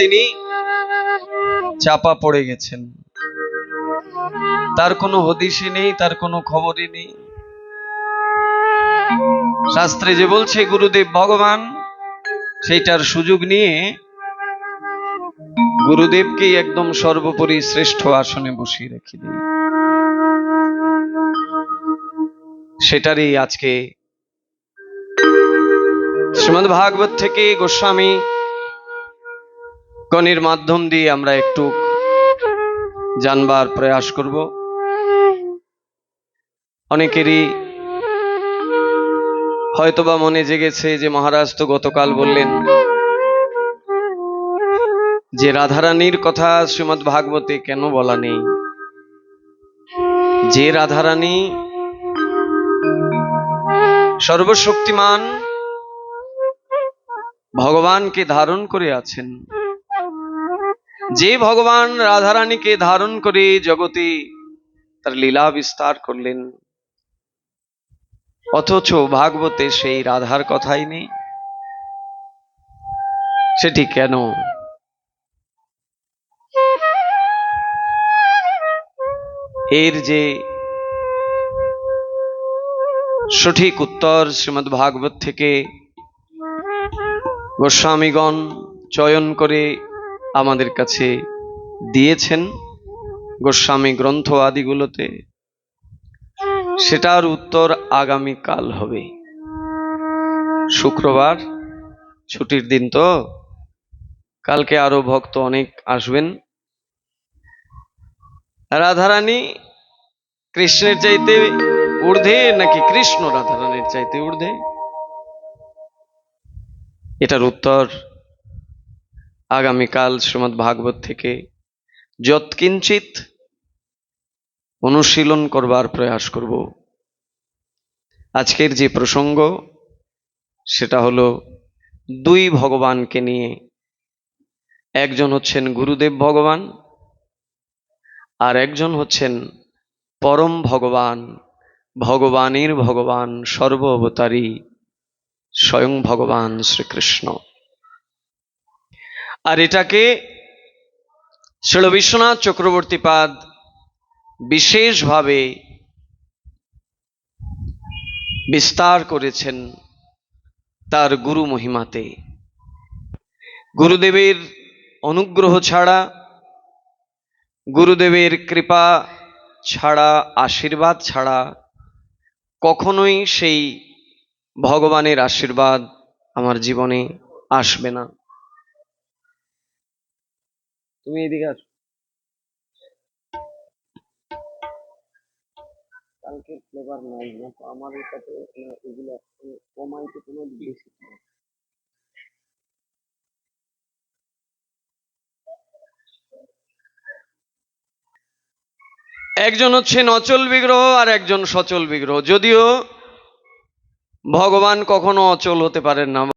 তিনি চাপা পড়ে গেছেন। তার কোনো হদিশই নেই, তার কোনো খবরই নেই। শাস্ত্রে যে বলছে, গুরুদেব ভগবান সেইটার সুযোগ নিয়ে গুরুদেবকেই একদম সর্বোপরি শ্রেষ্ঠ আসনে বসিয়ে রেখে দিই সেটারই আজকে শ্রীমদ ভাগবত থেকে গোস্বামী গণের মাধ্যম দিয়ে আমরা একটু জানবার প্রয়াস করব। অনেকেরই হয়তোবা মনে জেগেছে যে মহারাজ তো গতকাল বললেন যে রাধারানীর কথা শ্রীমদ ভাগবতে কেন বলা নেই? যে রাধারানী সর্বশক্তিমান ভগবানকে ধারণ করে আছেন যে ভগবান রাধারানীকে ধারণ করে জগতে তার লীলা বিস্তার করলেন, অথচ ভাগবতে সেই রাধার কথাই নেই। সেটি কেন? এর যে সঠিক উত্তর শ্রীমদ্ ভাগবত থেকে গোস্বামীগণ চয়ন করে আমাদের কাছে দিয়েছেন গোস্বামী গ্রন্থ আদিগুলোতে, সেটার উত্তর আগামী কাল হবে। শুক্রবার, ছুটির দিন তো। কালকে আরও ভক্ত অনেক আসবেন। রাধারানী কৃষ্ণের চাইতে ঊর্ধ্বে নাকি কৃষ্ণ রাধারানীর চাইতে ঊর্ধ্বে? এটার উত্তর আগামীকাল শ্রীমদ ভাগবত থেকে যৎকিঞ্চিত অনুশীলন করবার প্রয়াস করব। আজকের যে প্রসঙ্গ, সেটা হলো দুই ভগবানকে নিয়ে। একজন হচ্ছেন গুরুদেব ভগবান, আর একজন হচ্ছেন পরম ভগবান, ভগবানের ভগবান, সর্ব অবতারী, স্বয়ং ভগবান শ্রীকৃষ্ণ। আর এটাকে শিল বিশ্বনাথ চক্রবর্তীপাদ বিশেষভাবে বিস্তার করেছেন তার গুরু মহিমাতে। গুরুদেবের অনুগ্রহ ছাড়া, গুরুদেবের কৃপা ছাড়া, আশীর্বাদ ছাড়া কখনোই সেই ভগবানের আশীর্বাদ আমার জীবনে আসবে না। তুমি এদিকে আসো। কালকে ফ্লেভার নাই না তো কাছে এগুলো কমাইতে কোনো বেশি একজন হচ্ছেন অচল বিগ্রহ আর একজন সচল বিগ্রহ, যদিও ভগবান কখনো অচল হতে পারেন না।